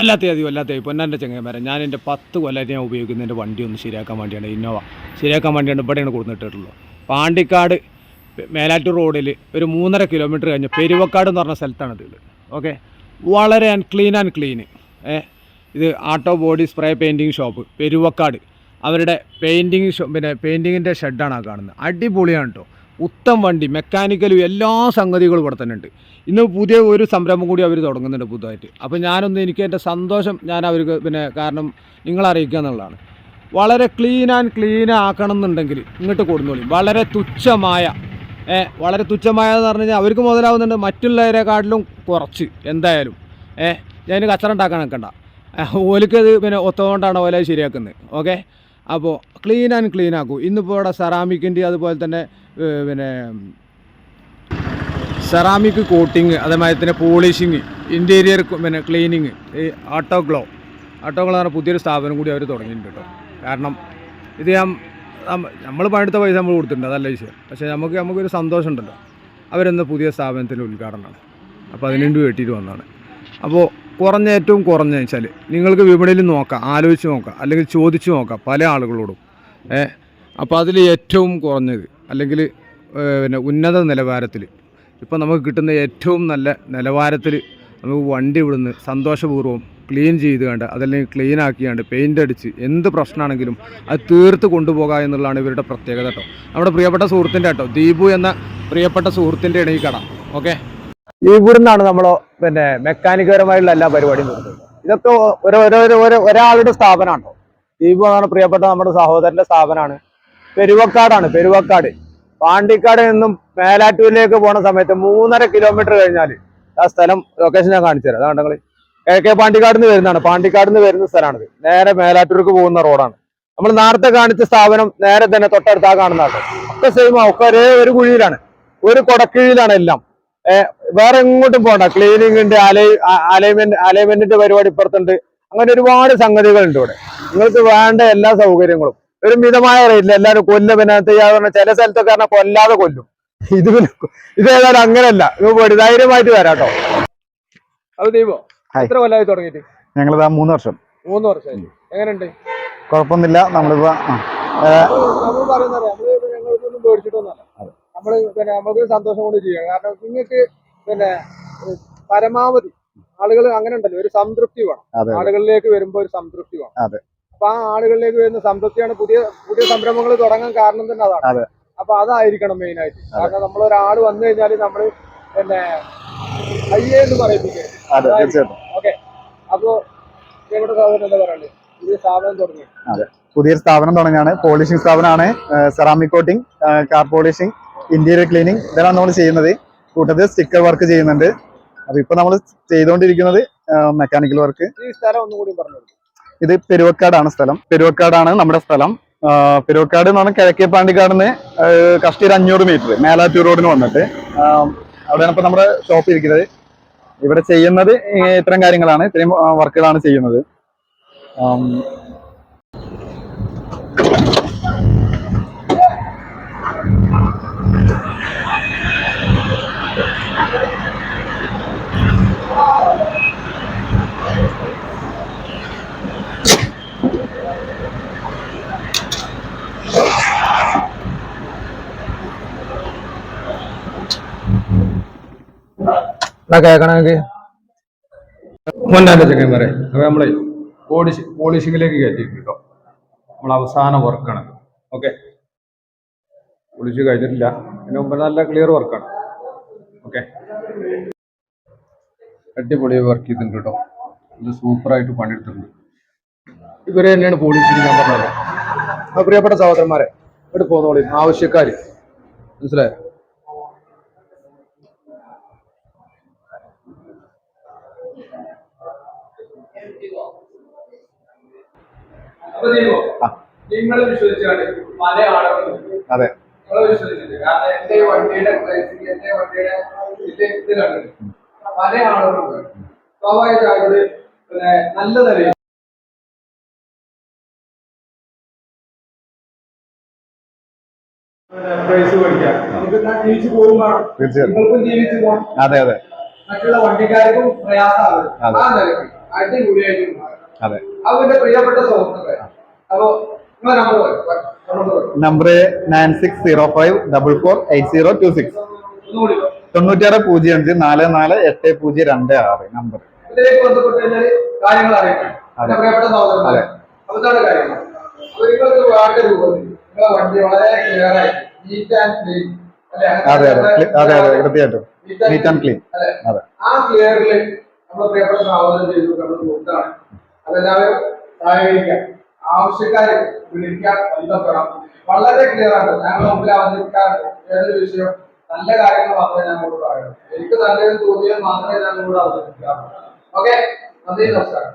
അല്ലാത്ത അധികം അല്ലാത്ത പൊന്നാന്റെ ചങ്ങന്മാരെ ഞാൻ എന്റെ പത്ത് കൊല്ലമായിട്ട് ഞാൻ ഉപയോഗിക്കുന്ന എന്റെ വണ്ടി ഒന്ന് ശരിയാക്കാൻ വേണ്ടിയാണ് ഇന്നോവ. ശരിയാക്കാൻ വേണ്ടിയാണ് ഇവിടെയാണ് കൊടുത്തിട്ടുള്ളത് പാണ്ടിക്കാട് മേലാറ്റൂർ റോഡിൽ ഒരു മൂന്നര കിലോമീറ്റർ കഴിഞ്ഞ് പെരുവക്കാട് എന്ന് പറഞ്ഞ സ്ഥലത്താണ് ഇത്. ഓക്കെ? വളരെ ക്ലീൻ ആൻഡ് ക്ലീൻ ഇത് auto body spray painting shop Peruvakkad. അവരുടെ പെയിന്റിങ് ഷോ പിന്നെ പെയിന്റിങ്ങിന്റെ ഷെഡാണ് ആ കാണുന്നത്. അടിപൊളിയാണ് കേട്ടോ ഉത്തം വണ്ടി മെക്കാനിക്കലും എല്ലാ സംഗതികളും ഇവിടെ തന്നെ ഉണ്ട് ഇന്ന് പുതിയ ഒരു സംരംഭം കൂടി അവർ തുടങ്ങുന്നുണ്ട് പുതുതായിട്ട്. അപ്പോൾ ഞാനൊന്ന് എനിക്ക് എന്റെ സന്തോഷം ഞാൻ അവർക്ക് പിന്നെ കാരണം നിങ്ങളെ അറിയിക്കുക എന്നുള്ളതാണ്. വളരെ ക്ലീൻ ആൻഡ് ക്ലീൻ ആക്കണം എന്നുണ്ടെങ്കിൽ ഇങ്ങോട്ട് കൊടുന്നോളി. വളരെ തുച്ഛമായ വളരെ തുച്ഛമായെന്ന് പറഞ്ഞു കഴിഞ്ഞാൽ അവർക്ക് മുതലാവുന്നുണ്ട് മറ്റുള്ളവരെക്കാട്ടിലും കുറച്ച് എന്തായാലും. ഏ ഞാൻ കച്ചറ ഉണ്ടാക്കാൻ നിൽക്കണ്ട. ഓലിക്കത് പിന്നെ ഒത്തുകൊണ്ടാണ് ഓല ശരിയാക്കുന്നത്. ഓക്കെ? അപ്പോൾ ക്ലീൻ ആൻഡ് ക്ലീൻ ആക്കൂ. ഇന്നിപ്പോൾ ഇവിടെ സെറാമിക്കിന്റെ അതുപോലെ തന്നെ പിന്നെ സെറാമിക് കോട്ടിങ് അതേമാതിരി തന്നെ പോളിഷിങ് ഇന്റീരിയർ പിന്നെ ക്ലീനിങ് ഈ ആട്ടോ ഗ്ലോ ആട്ടോ ഗ്ലോ എന്ന് പറഞ്ഞ പുതിയൊരു സ്ഥാപനം കൂടി അവർ തുടങ്ങിയിട്ടുണ്ട് കേട്ടോ. കാരണം ഇത് ഞാൻ നമ്മൾ പണിയെടുത്ത പൈസ നമ്മൾ കൊടുത്തിട്ടുണ്ട് അതല്ല വിഷയം. പക്ഷേ നമുക്ക് നമുക്കൊരു സന്തോഷമുണ്ടല്ലോ. അവരെന്ന് പുതിയ സ്ഥാപനത്തിന്റെ ഉദ്ഘാടനമാണ്. അപ്പോൾ അതിന് വേണ്ടി വെട്ടിയിട്ട് വന്നതാണ്. അപ്പോൾ കുറഞ്ഞ ഏറ്റവും കുറഞ്ഞ വെച്ചാൽ നിങ്ങൾക്ക് വിപണിയിൽ നോക്കാം ആലോചിച്ച് നോക്കാം അല്ലെങ്കിൽ ചോദിച്ച് നോക്കാം പല ആളുകളോടും. ഏ അപ്പോൾ അതിൽ ഏറ്റവും കുറഞ്ഞത് അല്ലെങ്കിൽ പിന്നെ ഉന്നത നിലവാരത്തിൽ. ഇപ്പോൾ നമുക്ക് കിട്ടുന്ന ഏറ്റവും നല്ല നിലവാരത്തിൽ നമുക്ക് വണ്ടി ഇവിടുന്ന് സന്തോഷപൂർവം ക്ലീൻ ചെയ്ത് കണ്ട് അതല്ലെങ്കിൽ ക്ലീൻ ആക്കിയാണ്ട് പെയിന്റ് അടിച്ച് എന്ത് പ്രശ്നമാണെങ്കിലും അത് തീർത്ത് കൊണ്ടുപോകുക എന്നുള്ളതാണ് ഇവരുടെ പ്രത്യേകത കേട്ടോ. നമ്മുടെ പ്രിയപ്പെട്ട സുഹൃത്തിന്റെ കേട്ടോ ദീപു എന്ന പ്രിയപ്പെട്ട സുഹൃത്തിന്റെ ഇടയിൽ കട. ഓക്കെ? ഇവിടുന്നാണ് നമ്മൾ പിന്നെ മെക്കാനിക്കപരമായിട്ടുള്ള എല്ലാ പരിപാടിയും നടത്തുന്നത്. ഇതൊക്കെ ഓരോ ഒരു ഒരാളുടെ സ്ഥാപനമാണോ? ദീപു എന്നാണ് പ്രിയപ്പെട്ട നമ്മുടെ സഹോദരന്റെ സ്ഥാപനമാണ്. പെരുവക്കാടാണ് പെരുവക്കാട്. പാണ്ടിക്കാട് നിന്നും മേലാറ്റൂരിലേക്ക് പോണ സമയത്ത് മൂന്നര കിലോമീറ്റർ കഴിഞ്ഞാൽ ആ സ്ഥലം ലൊക്കേഷൻ ഞാൻ കാണിച്ചു തരാം. അതാണ് നിങ്ങൾ കെ കെ പാണ്ടിക്കാട് നിന്ന് വരുന്നതാണ്. പാണ്ടിക്കാട് നിന്ന് വരുന്ന സ്ഥലമാണിത്. നേരെ മേലാറ്റൂർക്ക് പോകുന്ന റോഡാണ്. നമ്മൾ നേരത്തെ കാണിച്ച സ്ഥാപനം നേരെ തന്നെ തൊട്ടടുത്താ കാണുന്നതാണ്. ഒക്കെ സെയിം ഒക്കെ ഒരേ ഒരു കുഴിയിലാണ്. ഒരു കൊടക്കീഴിലാണ് എല്ലാം. വേറെ എങ്ങോട്ടും പോണ്ട. ക്ലീനിങ് ഉണ്ട് അലൈ അലൈൻമെന്റ് അലൈൻമെന്റിന്റെ പരിപാടി ഇപ്പുറത്തുണ്ട്. അങ്ങനെ ഒരുപാട് സംഗതികളുണ്ട് ഇവിടെ. നിങ്ങൾക്ക് വേണ്ട എല്ലാ സൗകര്യങ്ങളും. ഒരു മിതമായ റേറ്റിൽ എല്ലാവരും കൊല്ലും പിന്നെ ചില സ്ഥലത്തൊക്കെ പറഞ്ഞാൽ കൊല്ലാതെ കൊല്ലും. ഇത് പിന്നെ ഇത് ഏതായാലും അങ്ങനെയല്ല ഇത് പോയി ധൈര്യമായിട്ട് വരാം കേട്ടോ അത് ദീപോ എത്ര കൊല്ലമായി തുടങ്ങിയിട്ട്? ഞങ്ങളിതാ മൂന്ന് വർഷം. മൂന്ന് വർഷം എങ്ങനെയുണ്ട്? കുഴപ്പമൊന്നുമില്ല. നമ്മളിപ്പോ നമ്മൾ പറയുന്നത് നമ്മൾ ഞങ്ങൾക്കൊന്നും പേടിച്ചിട്ടൊന്നുമല്ല. നമ്മൾ പിന്നെ നമുക്ക് സന്തോഷം കൊണ്ട് ചെയ്യാം കാരണം നിങ്ങൾക്ക് പിന്നെ പരമാവധി ആളുകൾ അങ്ങനെ ഉണ്ടല്ലോ ഒരു സംതൃപ്തി വേണം. ആളുകളിലേക്ക് വരുമ്പോൾ ഒരു സംതൃപ്തി വേണം. അപ്പൊ ആ ആളുകളിലേക്ക് വരുന്ന സംതൃപ്തിയാണ് പുതിയ പുതിയ സംരംഭങ്ങൾ തുടങ്ങാൻ കാരണം തന്നെ അതാണ്. അതെ. അപ്പൊ അതായിരിക്കണം മെയിൻ ആയിട്ട്. കാരണം നമ്മൾ ഒരാൾ വന്നു കഴിഞ്ഞാൽ നമ്മൾ പിന്നെ അയ്യേ എന്ന് പറയിപ്പിക്കുക ഓക്കെ. അപ്പോ ഇവിടെ സഹോദരൻ എന്താ പറയുന്നത് പുതിയ സ്ഥാപനം തുടങ്ങി. പുതിയൊരു സ്ഥാപനം തുടങ്ങിയാണ് പോളിഷിംഗ് സ്ഥാപനമാണ്. Ceramic coating car polishing interior cleaning ഇതെല്ലാം നമ്മൾ ചെയ്യുന്നത്. കൂട്ടത്തിൽ സ്റ്റിക്കർ വർക്ക് ചെയ്യുന്നുണ്ട്. അപ്പൊ ഇപ്പൊ നമ്മൾ ചെയ്തുകൊണ്ടിരിക്കുന്നത് മെക്കാനിക്കൽ വർക്ക് ഈ സ്ഥലം ഒന്നും കൂടി പറഞ്ഞു ഇത് പെരുവക്കാടാണ് സ്ഥലം. പെരുവക്കാടാണ് നമ്മുടെ സ്ഥലം. പെരുവക്കാട് എന്ന് പറഞ്ഞാൽ കിഴക്കേ പാണ്ടിക്കാട് നിന്ന് കഷ്ടി ഒരു അഞ്ഞൂറ് മീറ്റർ മേലാറ്റൂർ റോഡിന് വന്നിട്ട്. അവിടെയാണ് ഇപ്പൊ നമ്മുടെ ഷോപ്പ് ഇരിക്കുന്നത്. ഇവിടെ ചെയ്യുന്നത് ഇത്തരം കാര്യങ്ങളാണ്. ഇത്രയും വർക്കുകളാണ് ചെയ്യുന്നത്. ആം, കേൾക്കണമെങ്കിൽ മുന്നാന്റെ ചെക്കന്മാരെ അപ്പൊ നമ്മളെ പോളിഷ് പോളിഷിങ്ങിലേക്ക് കയറ്റി കേട്ടോ നമ്മൾ അവസാന വർക്കാണ് ഓക്കെ പോളിഷ് കഴിഞ്ഞിട്ടില്ല. അതിന് മുമ്പ് നല്ല ക്ലിയർ വർക്കാണ് ഓക്കെ അടിപൊളി വർക്ക് ചെയ്തിട്ടുണ്ട്? കേട്ടോ ഇത് സൂപ്പറായിട്ട് പണിയെടുത്തിട്ടുണ്ട്. ഇവരെ തന്നെയാണ് പോളിഷിങ് ഞാൻ പറഞ്ഞത്. പ്രിയപ്പെട്ട സഹോദരന്മാരെ ഇവിടെ പോന്നോളി ആവശ്യക്കാര്. മനസ്സിലായോ? നിങ്ങൾ വിശ്വസിച്ചാണ് പല ആളുകളും അതെ. കാരണം എന്റെ ഈ വണ്ടിയുടെ പ്രൈസിങ് എന്റെ വണ്ടിയുടെ ഇത് ഇത് കണ്ടിട്ട് പല ആളുകളും സ്വാഭാവികമായിട്ട് പിന്നെ നല്ല നിലയിൽ പ്രൈസ് മേടിക്കാം. നമുക്ക് എന്നാ ജീവിച്ചു പോകും നിങ്ങൾക്കും ജീവിച്ചു പോകാം അതെ അതെ. മറ്റുള്ള വണ്ടിക്കാർക്കും പ്രയാസമാകും ആ നിലയ്ക്ക്. അതെ. അവന്റെ പ്രിയപ്പെട്ട സുഹൃത്തുക്കളെ. അപ്പൊ നിങ്ങളെ number nine six zero five double four eight zero two six തൊണ്ണൂറ്റാറ് പൂജ്യം അഞ്ച് നാല് നാല് എട്ട് പൂജ്യം രണ്ട് ആറ് നമ്പർ ഇതിലേക്ക് ബന്ധപ്പെട്ട് കഴിഞ്ഞാൽ കാര്യങ്ങൾ അറിയിക്കണം പ്രിയപ്പെട്ട സഹോദരന്മാരെ കാര്യങ്ങൾ. അപ്പൊ നിങ്ങൾക്ക് വേണ്ട രൂപത്തിൽ നിങ്ങളെ വണ്ടി വളരെ ക്ലിയർ ആയി നീറ്റ് ആൻഡ് ക്ലീൻ അതെ അതെ. അതെ അതെ. തീർച്ചയായിട്ടും നീറ്റ് ആൻഡ് ക്ലീൻ അതെ. ആ ക്ലിയറിൽ നമ്മുടെ പ്രിയപ്പെട്ട ആവശ്യം ചെയ്തു നമ്മൾ കൊടുത്താണ്. അതെല്ലാവരും സഹകരിക്കാം ആവശ്യക്കാരെ വിളിക്കാൻ ബന്ധപ്പെടാം. വളരെ ക്ലിയർ ആണ്. ഞങ്ങൾ മുമ്പിൽ അവതരിപ്പിക്കാറുണ്ട്. ഏതൊരു വിഷയം നല്ല കാര്യങ്ങൾ മാത്രമേ ഞങ്ങളോട് പറയുള്ളൂ എനിക്ക് നല്ലൊരു തോന്നിയാൽ മാത്രമേ ഞങ്ങളോട് അവതരിപ്പിക്കാറുള്ളൂ. ഓക്കെ നന്ദി നമസ്കാരം.